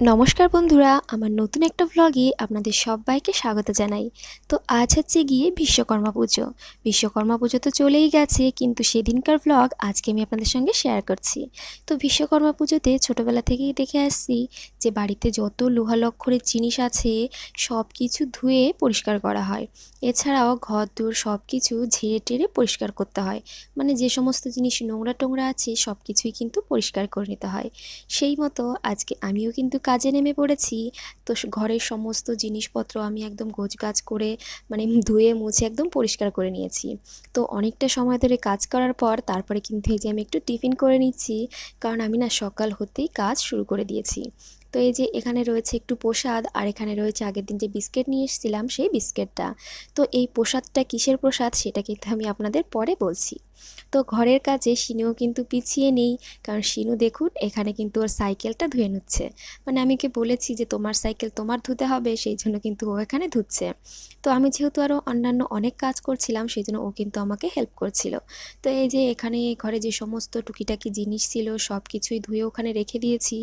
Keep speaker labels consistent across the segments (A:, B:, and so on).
A: নমস্কার বন্ধুরা, আমার নতুন একটা ভ্লগে আপনাদের সবাইকে স্বাগত জানাই। তো আজ হচ্ছে গিয়ে বিশ্বকর্মা পুজো। বিশ্বকর্মা পুজো তো চলেই গেছে, কিন্তু সেদিনকার ভ্লগ আজকে আমি আপনাদের সঙ্গে শেয়ার করছি। তো বিশ্বকর্মা পুজোতে ছোটোবেলা থেকেই দেখে আসছি যে বাড়িতে যত লোহা লক্ষরের জিনিস আছে সব কিছু ধুয়ে পরিষ্কার করা হয়। এছাড়াও ঘর দূর সব কিছু ঝেড়ে টেরে পরিষ্কার করতে হয়। মানে যে সমস্ত জিনিস নোংরা টোংরা আছে সব কিছুই কিন্তু পরিষ্কার করে নিতে হয়। সেই মতো আজকে আমিও কিন্তু কাজে নেমে পড়েছি। তো ঘরের সমস্ত জিনিসপত্র আমি একদম গোছগাছ করে মানে ধুয়ে মুছে একদম পরিষ্কার করে নিয়েছি। তো অনেকটা সময় ধরে কাজ করার পর তারপরে কিন্তু এই যে আমি একটু টিফিন করে নিচ্ছি, কারণ আমি না সকাল হতেই কাজ শুরু করে দিয়েছি। তো এই যে এখানে রয়েছে একটু প্রসাদ, আর এখানে রয়েছে আগের দিন যে বিস্কিট নিয়ে এসেছিলাম সেই বিস্কিটটা। তো এই প্রসাদটা কিসের প্রসাদ সেটা কিন্তু আমি আপনাদের পরে বলছি। তো ঘরের কাজে শিনুও কিন্তু পিছিয়ে নেই। কারণ শিনু দেখুন, এখানে কিন্তু ওর সাইকেলটা ধুয়ে নিচ্ছে। মানে আমি কি বলেছি যে তোমার সাইকেল তোমার ধুতে হবে, সেই জন্য কিন্তু ও এখানে ধুচ্ছে। তো আমি যেহেতু আরও অন্যান্য অনেক কাজ করছিলাম, সেই জন্য ও কিন্তু আমাকে হেল্প করছিল। তো এই যে এখানে ঘরে যে সমস্ত টুকিটাকি জিনিস ছিল, সব কিছুই ধুয়ে ওখানে রেখে দিয়েছি।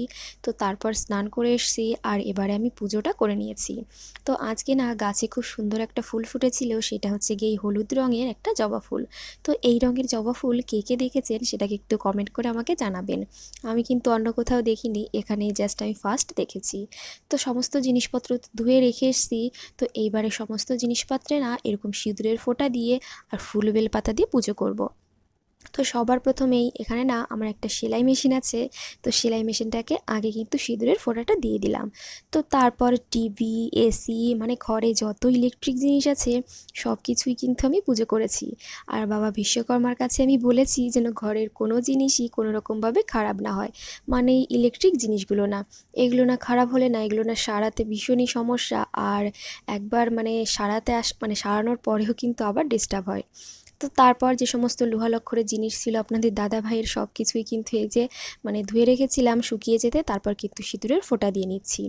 A: তো তারপর স্নান করে এসেছি আর এবারে আমি পুজোটা করে নিয়েছি। তো আজকে না গাছে খুব সুন্দর একটা ফুল ফুটেছিল, সেটা হচ্ছে গিয়ে হলুদ রঙের একটা জবা ফুল। তো এই রঙের জবা ফুল কে কে দেখেছেন সেটাকে একটু কমেন্ট করে আমাকে জানাবেন আমি কিন্তু অন্য কোথাও দেখিনি এখানে জাস্ট আমি ফার্স্ট দেখেছি তো সমস্ত জিনিসপত্র ধুয়ে রেখে এসেছি, তো এইবারে সমস্ত জিনিসপত্রে না এরকম সিঁদুরের ফোঁটা দিয়ে আর ফুল বেল পাতা দিয়ে পুজো করব। তো সবার প্রথমেই এখানে না আমার একটা সেলাই মেশিন আছে। তো সেলাই মেশিনটাকে আগে কিন্তু সিঁদুরের ফোঁটাটা দিয়ে দিলাম। তো তারপর টিভি, এসি মানে ঘরে যত ইলেকট্রিক জিনিস আছে সব কিছুই কিন্তু আমি পুজো করেছি। আর বাবা বিশ্বকর্মার কাছে আমি বলেছি যেন ঘরের কোনো জিনিসই কোনো রকমভাবে খারাপ না হয়। মানে ইলেকট্রিক জিনিসগুলো না। এগুলো না খারাপ হলে না এগুলো না সারাতে ভীষণই সমস্যা। আর একবার মানে সারাতে আস মানে সারানোর পরেও কিন্তু আবার ডিস্টার্ব হয়। তো তারপর যে সমস্ত লোহালক্ষরের জিনিস ছিল আপনাদের দাদা ভাইয়ের সব কিছুই কিন্তু এই যে মানে ধুয়ে রেখেছিলাম, শুকিয়ে যেতে, তারপর কিন্তু সিঁদুরের ফোঁটা দিয়ে নিচ্ছি।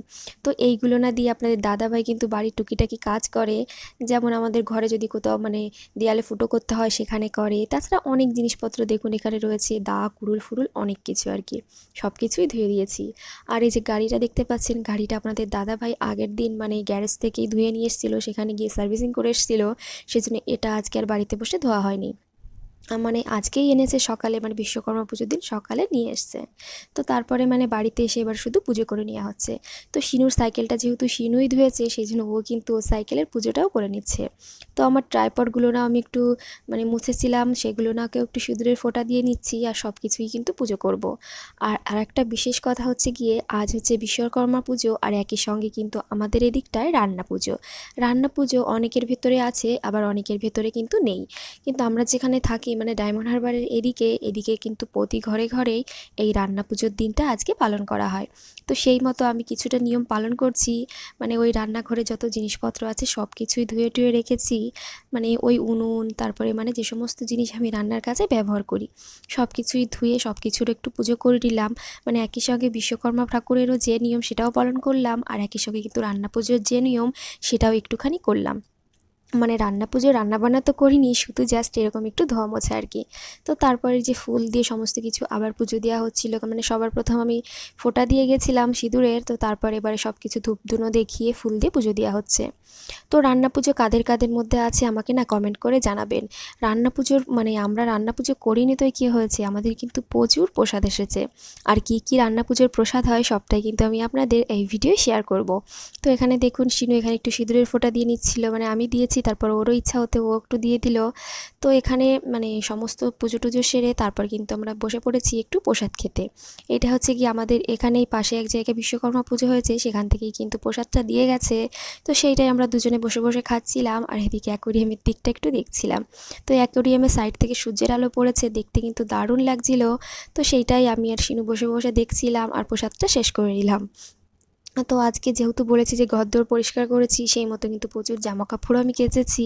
A: তো এইগুলো না দিয়ে আপনাদের দাদা ভাই কিন্তু বাড়ির টুকিটাকি কাজ করে। যেমন আমাদের ঘরে যদি কোথাও মানে দেয়ালে ফুটো করতে হয়, সেখানে করে। তাছাড়া অনেক জিনিসপত্র দেখুন এখানে রয়েছে, দা, কুড়ুল, ফুরুল, অনেক কিছু আর কি। সব কিছুই ধুয়ে দিয়েছি। আর এই যে গাড়িটা দেখতে পাচ্ছেন, গাড়িটা আপনাদের দাদা ভাই আগের দিন মানে গ্যারেজ থেকেই ধুয়ে নিয়ে এসেছিল, সেখানে গিয়ে সার্ভিসিং করে এসেছিল। সেজন্য এটা আজকে আর বাড়িতে বসে ধোয়া হয়নি। আ, মানে আজকেই এনেছে, সকালে মানে বিশ্বকর্মা পুজোর দিন সকালে নিয়ে এসছে। তো তারপরে মানে বাড়িতে এসে এবার শুধু পুজো করে নেওয়া হচ্ছে। তো শিনুর সাইকেলটা যেহেতু শিনুই ধুয়েছে, সেই জন্য ও কিন্তু ও সাইকেলের পুজোটাও করে নিচ্ছে। তো আমার ট্রাইপডগুলো না আমি একটু মানে মুছেছিলাম, সেগুলো নাকেও একটু সিঁদুরের ফোঁটা দিয়ে নিচ্ছি আর সব কিছুই কিন্তু পুজো করব। আর আরেকটা বিশেষ কথা হচ্ছে গিয়ে, আজ হচ্ছে বিশ্বকর্মা পুজো আর একই সঙ্গে কিন্তু আমাদের এদিকটায় রান্না পুজো। রান্না পুজো অনেকের ভেতরে আছে, আবার অনেকের ভেতরে কিন্তু নেই। কিন্তু আমরা যেখানে থাকি মানে ডায়মন্ড হারবারের এদিকে এদিকে কিন্তু প্রতি ঘরে ঘরেই এই রান্না পুজোর দিনটা আজকে পালন করা হয়। তো সেই মতো আমি কিছুটা নিয়ম পালন করছি। মানে ওই রান্নাঘরে যত জিনিসপত্র আছে সব কিছুই ধুয়ে টুয়ে রেখেছি। মানে ওই উনুন, তারপরে মানে যে সমস্ত জিনিস আমি রান্নার কাজে ব্যবহার করি সব কিছুই ধুয়ে সব কিছুর একটু পুজো করে নিলাম মানে একই সঙ্গে বিশ্বকর্মা ঠাকুরেরও যে নিয়ম সেটাও পালন করলাম, আর একই সঙ্গে কিন্তু রান্না পুজোর যে নিয়ম সেটাও একটুখানি করলাম। মানে রান্না পুজো রান্নাবান্না তো করিনি, শুধু জাস্ট এরকম একটু ধোয়া আর কি তো তারপরে যে ফুল দিয়ে সমস্ত কিছু আবার পুজো দেওয়া হচ্ছিল মানে সবার প্রথম আমি ফোঁটা দিয়ে গেছিলাম সিঁদুরের, তো তারপর এবারে সব কিছু ধূপধুনো দেখিয়ে ফুল দিয়ে পুজো দেওয়া হচ্ছে। তো রান্না পুজো কাদের কাদের মধ্যে আছে আমাকে না কমেন্ট করে জানাবেন। রান্না পুজোর মানে আমরা রান্না পুজো করিনি তো কী হয়েছে, আমাদের কিন্তু প্রচুর প্রসাদ এসেছে। আর কি কি রান্না পুজোর প্রসাদ হয় সবটাই কিন্তু আমি আপনাদের এই ভিডিও শেয়ার করব। তো এখানে দেখুন, শিনু এখানে একটু সিঁদুরের ফোঁটা দিয়ে নিচ্ছিল মানে আমি দিয়েছি তারপর ওরও ইচ্ছা হতে, ও একটু দিয়ে দিল। তো এখানে মানে সমস্ত পুজো টুজো সেরে তারপর কিন্তু আমরা বসে পড়েছি একটু প্রসাদ খেতে। এটা হচ্ছে কি আমাদের এখানেই পাশে এক জায়গায় বিশ্বকর্মা পুজো হয়েছে, সেখান থেকেই কিন্তু প্রসাদটা দিয়ে গেছে। তো সেইটাই আমরা দুজনে বসে বসে খাচ্ছিলাম আর এদিকে অ্যাকোরিয়ামের দিকটা একটু দেখছিলাম। তো অ্যাকোরিয়ামের সাইড থেকে সূর্যের আলো পড়েছে, দেখতে কিন্তু দারুণ লাগছিল। তো সেইটাই আমি আর শিনু বসে বসে দেখছিলাম আর প্রসাদটা শেষ করে নিলাম। তো আজকে যেহেতু বলেছি যে ঘরদোর পরিষ্কার করেছি, সেই মতো কিন্তু প্রচুর জামা কাপড়ও আমি কেচেছি।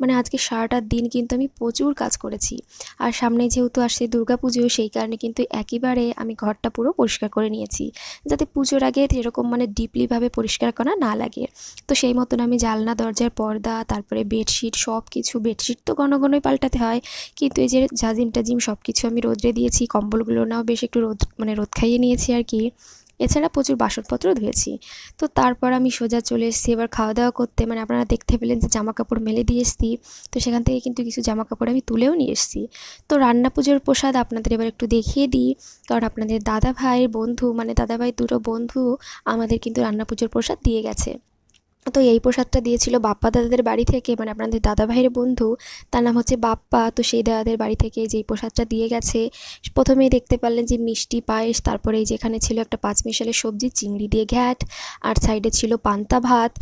A: মানে আজকে সারাটা দিন কিন্তু আমি প্রচুর কাজ করেছি। আর সামনে যেহেতু আসছে দুর্গা পুজো সেই কারণে কিন্তু একেবারে আমি ঘরটা পুরো পরিষ্কার করে নিয়েছি। যাতে পুজোর আগে এরকম মানে ডিপলিভাবে পরিষ্কার করা না লাগে। তো সেই মতন আমি জালনা দরজার পর্দা, তারপরে বেডশিট সব কিছু বেডশিট তো ঘন ঘনই পাল্টাতে হয়। কিন্তু এই যে জাজিম টাজিম সব কিছু আমি রোদ্রে দিয়েছি, কম্বলগুলো নাও বেশ একটু রোদ মানে রোদ খাইয়ে নিয়েছি আর কি। এছাড়া প্রচুর বাসনপত্র ধুয়েছি। তো তারপর আমি সোজা চলে এসেছি এবার খাওয়া দাওয়া করতে। মানে আপনারা দেখতে পেলেন যে জামা কাপড় মেলে দিয়ে এসেছি। তো সেখান থেকে কিন্তু কিছু জামা কাপড় আমি তুলেও নিয়ে এসেছি। তো রান্না পুজোর প্রসাদ আপনাদের এবার একটু দেখিয়ে দিই। কারণ আপনাদের দাদা ভাইয়ের বন্ধু মানে দাদা ভাই দুটো বন্ধু আমাদের কিন্তু রান্না পুজোর প্রসাদ দিয়ে গেছে। তো এই প্রসাদটা দিয়েছিল বাপ্পা দাদাদের বাড়ি থেকে মানে আপনাদের দাদা ভাইয়ের বন্ধু। তার নাম হচ্ছে বাপ্পা। তো সেই দাদাদের বাড়ি থেকে যেই প্রসাদটা দিয়ে গেছে, প্রথমেই দেখতে পারলেন যে মিষ্টি পায়েস, তারপরে এই যেখানে ছিল একটা পাঁচ মিশালের সবজি, চিংড়ি দিয়ে ঘ্যাট, আর সাইডে ছিল পান্তা ভাত।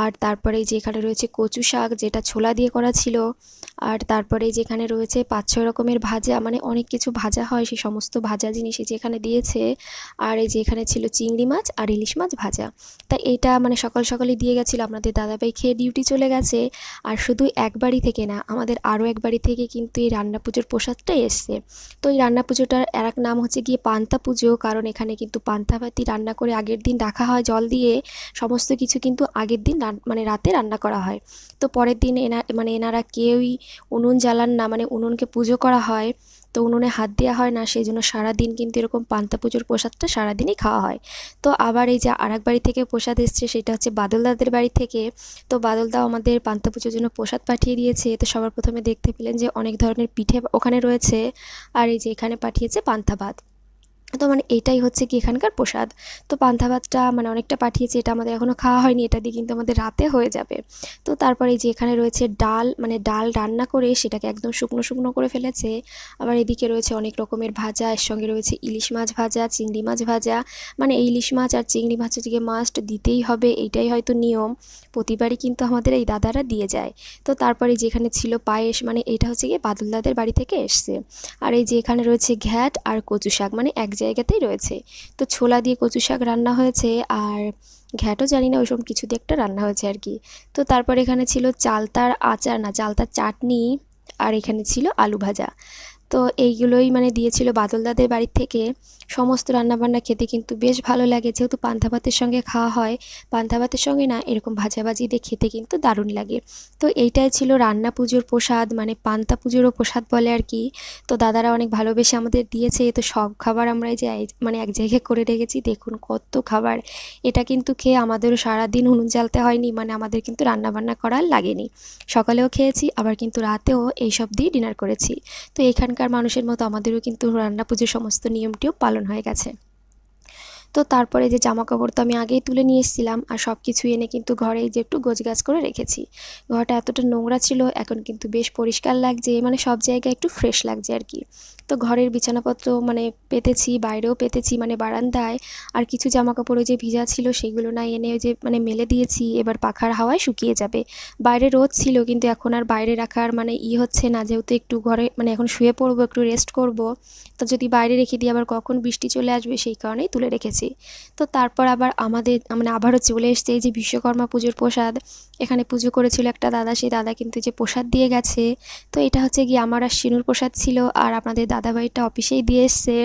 A: আর তারপরে এই যে এখানে রয়েছে কচু শাক, যেটা ছোলা দিয়ে করা ছিল, আর তারপরে যেখানে রয়েছে পাঁচ ছয় রকমের ভাজা মানে অনেক কিছু ভাজা হয় সেই সমস্ত ভাজা জিনিসই যেখানে দিয়েছে, আর এই যে এখানে ছিল চিংড়ি মাছ আর ইলিশ মাছ ভাজা। তা এটা মানে সকাল সকালে দিয়ে গেছিল আপনাদের দাদাভাই খেয়ে ডিউটি চলে গেছে, আর শুধু এক বাড়ি থেকে না, আমাদের আরও এক বাড়ি থেকে কিন্তু এই রান্না পুজোর প্রসাদটাই এসছে। তো এই রান্না পুজোটার আর এক নাম হচ্ছে গিয়ে পান্তা পুজো, কারণ এখানে কিন্তু পান্তা ভাতি রান্না করে আগের দিন রাখা হয় জল দিয়ে, সমস্ত কিছু কিন্তু আগের দিন রান- মানে রাতে রান্না করা হয়। তো পরের দিন এনা মানে এনারা কেউই উনুন জ্বালান না মানে উনুনকে পুজো করা হয়। তো উনুনে হাত দেওয়া হয় না সেই জন্য সারাদিন কিন্তু এরকম পান্তা পুজোর প্রসাদটা সারাদিনই খাওয়া হয়। তো আবার এই যে আর এক বাড়ি থেকে প্রসাদ এসছে, সেটা হচ্ছে বাদলদাদের বাড়ি থেকে। তো বাদলদাও আমাদের পান্তা পুজোর জন্য প্রসাদ পাঠিয়ে দিয়েছে। তো সবার প্রথমে দেখতে পেলেন যে অনেক ধরনের পিঠে ওখানে রয়েছে। আর এই যে এখানে পাঠিয়েছে পান্তা ভাত। তো মানে এটাই হচ্ছে কি এখানকার প্রসাদ। তো পান্তা ভাতটা মানে অনেকটা পাঠিয়েছে, এটা আমাদের এখনও খাওয়া হয়নি, এটা দিয়ে কিন্তু আমাদের রাতে হয়ে যাবে। তো তারপরে যে এখানে রয়েছে ডাল মানে ডাল রান্না করে সেটাকে একদম শুকনো শুকনো করে ফেলেছে। আবার এদিকে রয়েছে অনেক রকমের ভাজা, এর সঙ্গে রয়েছে ইলিশ মাছ ভাজা, চিংড়ি মাছ ভাজা। মানে ইলিশ মাছ আর চিংড়ি মাছ হচ্ছে গিয়ে মাস্ট দিতেই হবে এইটাই হয়তো নিয়ম। প্রতিবারই কিন্তু আমাদের এই দাদারা দিয়ে যায়। তো তারপরে যেখানে ছিল পায়েস মানে এটা হচ্ছে গিয়ে বাদলদাদের বাড়ি থেকে এসছে। আর এই যে এখানে রয়েছে ঘ্যাট আর কচু শাক মানে এক জায়গাতেই রয়েছে। তো ছোলা দিয়ে কচু শাক রান্না হয়েছে আর ঘ্যাটও জানি না, ওইসব কিছু দিয়ে একটা রান্না হয়েছে আর কি। তো তারপর এখানে ছিল চালতার আচার, না চালতার চাটনি আর এখানে ছিল আলু ভাজা। তো এইগুলোই মানে দিয়েছিল বাদলদাদের বাড়ির থেকে। সমস্ত রান্নাবান্না খেতে কিন্তু বেশ ভালো লাগে। যেহেতু পান্তা ভাতের সঙ্গে খাওয়া হয়, পান্তা ভাতের সঙ্গে না এরকম ভাজাভাজি দিয়ে খেতে কিন্তু দারুণ লাগে। তো এইটাই ছিল রান্না পুজোর প্রসাদ মানে পান্তা পুজোরও প্রসাদ বলে আর কি। তো দাদারা অনেক ভালোবেসে আমাদের দিয়েছে। তো সব খাবার আমরা এই যে মানে এক জায়গায় করে রেখেছি। দেখুন কত খাবার। এটা কিন্তু খেয়ে আমাদেরও সারাদিন উনুন জ্বালতে হয়নি মানে আমাদের কিন্তু রান্নাবান্না করার লাগেনি। সকালেও খেয়েছি, আবার কিন্তু রাতেও এইসব দিয়ে ডিনার করেছি। তো এখানকার মানুষের মতো আমাদেরও কিন্তু রান্না পুজোর সমস্ত নিয়মটিও পালন হয়ে গেছে। তো তারপরে যে জামা কাপড় তো আমি আগেই তুলে নিয়ে এসেছিলাম আর সব কিছু এনে কিন্তু ঘরে যে একটু গোছগাছ করে রেখেছি। ঘরটা এতটা নোংরা ছিল, এখন কিন্তু বেশ পরিষ্কার লাগছে মানে সব জায়গায় একটু ফ্রেশ লাগছে আর কি। তো ঘরের বিছানাপত্র মানে পেতেছি, বাইরেও পেতেছি মানে বারান্দায়, আর কিছু জামা কাপড় ওই যে ভিজা ছিল সেগুলো না এনে যে মানে মেলে দিয়েছি, এবার পাখার হাওয়ায় শুকিয়ে যাবে। বাইরে রোদ ছিল, কিন্তু এখন আর বাইরে রাখার মানে ই হচ্ছে না, যেহেতু একটু ঘরে মানে এখন শুয়ে পড়ব, একটু রেস্ট করব। তো যদি বাইরে রেখে দিই, আবার কখন বৃষ্টি চলে আসবে সেই কারণেই তুলে রেখেছি। তো তারপর আবার আমাদের মানে আবারও চলে এসছে এই যে বিশ্বকর্মা পুজোর প্রসাদ। এখানে পুজো করেছিল একটা দাদা, সেই দাদা কিন্তু যে প্রসাদ দিয়ে গেছে। তো এটা হচ্ছে গিয়ে আমার আর শিনুর প্রসাদ ছিল, আর আপনাদের দাদাভাইটা অফিসেই দিয়ে এসছে।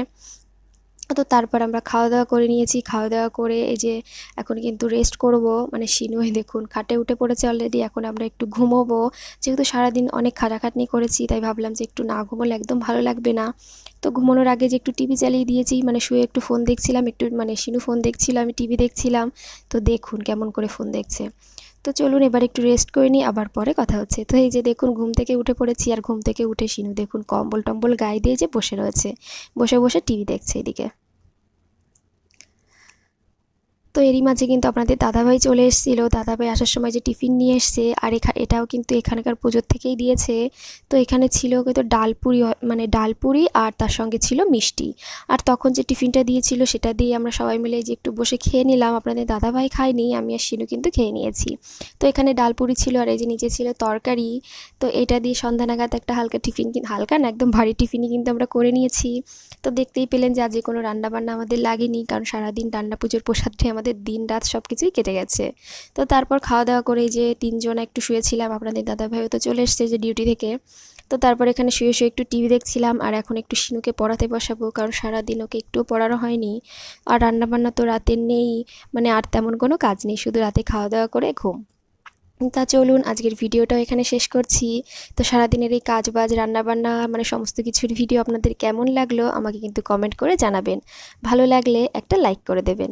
A: তো তারপর আমরা খাওয়া দাওয়া করে নিয়েছি। খাওয়া দাওয়া করে এই যে এখন কিন্তু রেস্ট করব। মানে শিনু, এই দেখুন, খাটে উঠে পড়েছে অলরেডি এখন আমরা একটু ঘুমোবো। যেহেতু সারাদিন অনেক খাটাখাটনি করেছি, তাই ভাবলাম যে একটু না ঘুমোলে একদম ভালো লাগবে না। তো ঘুমানোর আগে যে একটু টিভি চালিয়ে দিয়েছি মানে শুয়ে একটু ফোন দেখছিলাম, একটু মানে শিনু ফোন দেখছিল, আমি টিভি দেখছিলাম। তো দেখুন কেমন করে ফোন দেখছে। তো চলুন এবার একটু রেস্ট করে নিই, আবার পরে কথা হচ্ছে। তো এই যে দেখুন, ঘুম থেকে উঠে পড়েছি আর ঘুম থেকে উঠে শিনু। দেখুন কম্বল টম্বল গায়ে দিয়ে যে বসে রয়েছে। বসে বসে টিভি দেখছে এদিকে। তো এরই মাঝে কিন্তু আপনাদের দাদাভাই চলে এসেছিল। দাদাভাই আসার সময় যে টিফিন নিয়ে এসছে, আর এটাও কিন্তু এখানকার পুজোর থেকেই দিয়েছে। তো এখানে ছিল কিন্তু ডালপুরি মানে ডালপুরি আর তার সঙ্গে ছিল মিষ্টি। আর তখন যে টিফিনটা দিয়েছিল, সেটা দিয়ে আমরা সবাই মিলে যে একটু বসে খেয়ে নিলাম। আপনাদের দাদাভাই খায়নি, আমি আর শিনু কিন্তু খেয়ে নিয়েছি। তো এখানে ডালপুরি ছিল আর এই যে নিচে ছিল তরকারি। তো এটা দিয়ে সন্ধ্যা নাগাদ একটা হালকা টিফিন হালকা না, একদম ভারী টিফিনই কিন্তু আমরা করে নিয়েছি। তো দেখতেই পেলেন যে আজকে কোনো রান্নাবান্না আমাদের লাগেনি, কারণ সারাদিন রান্না পুজোর প্রসাদটাই আমাদের দিন রাত সব কিছুই কেটে গেছে। তো তারপর খাওয়া দাওয়া করে যে তিনজন একটু শুয়েছিলাম, আপনাদের দাদাভাইও তো চলে এসছে যে ডিউটি থেকে। তো তারপর এখানে শুয়ে শুয়ে একটু টিভি দেখছিলাম আর এখন একটু শিনুকে পড়াতে বসাবো কারণ সারাদিন ওকে একটুও পড়ানো হয়নি। আর রান্নাবান্না তো রাতের নেই মানে আর তেমন কোনো কাজ নেই, শুধু রাতে খাওয়া দাওয়া করে ঘুম। তা চলুন আজকের ভিডিওটাও এখানে শেষ করছি। তো সারাদিনের এই কাজ বাজ রান্নাবান্না মানে সমস্ত কিছুর ভিডিও আপনাদের কেমন লাগল আমাকে কিন্তু কমেন্ট করে জানাবেন। ভালো লাগলে একটা লাইক করে দেবেন।